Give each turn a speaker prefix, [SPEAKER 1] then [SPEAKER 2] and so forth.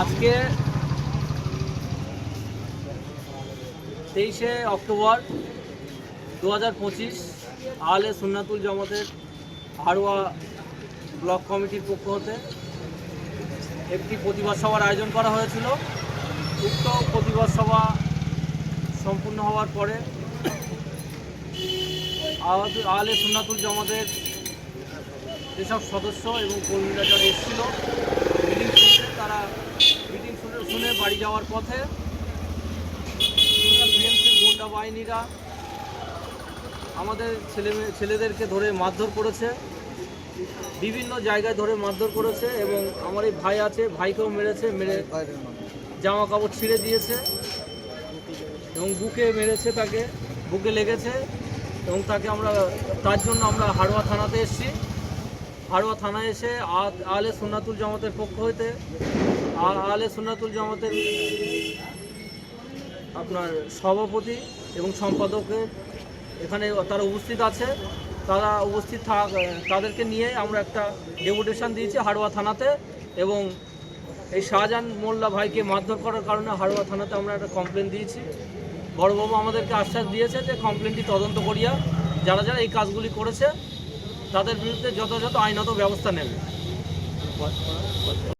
[SPEAKER 1] আজকে তেইশে অক্টোবর দু হাজার পঁচিশ আলে সুন্নাতুল জামাতের হাড়োয়া ব্লক কমিটির পক্ষ হতে একটি প্রতিবাদ সভার আয়োজন করা হয়েছিল। উক্ত প্রতিবাদ সভা সম্পূর্ণ হওয়ার পরে আলে সুন্নাতুল জামাতের যেসব সদস্য এবং কর্মীরা যারা এসেছিল মিটিং তারা বাড়ি যাওয়ার পথে গুন্ডা বাহিনীরা আমাদের ছেলে ছেলেদেরকে ধরে মারধর করেছে, বিভিন্ন জায়গায় ধরে মারধর করেছে এবং আমার এই ভাই আছে, ভাইকেও মেরেছে, মেরে জামা কাপড় ছিঁড়ে দিয়েছে এবং বুকে মেরেছে তাকে, বুকে লেগেছে এবং তাকে আমরা তার জন্য আমরা হাড়োয়া থানাতে এসেছি। হাড়োয়া থানায় এসে আলে সুন্নাতুল জামাতের পক্ষ হইতে আলে সুন্নাতুল জামাতের আপনার সভাপতি এবং সম্পাদকের এখানে তারা উপস্থিত আছে। তারা উপস্থিত থাক তাদেরকে নিয়ে আমরা একটা ডেপুটেশন দিয়েছি হাড়োয়া থানাতে এবং এই শাহজাহান মোল্লা ভাইকে মারধর করার কারণে হাড়োয়া থানাতে আমরা একটা কমপ্লেন দিয়েছি। বড়বাবু আমাদেরকে আশ্বাস দিয়েছে যে কমপ্লেনটি তদন্ত করিয়া যারা যারা এই কাজগুলি করেছে তাদের বিরুদ্ধে যথাযথ আইনত ব্যবস্থা নেবে।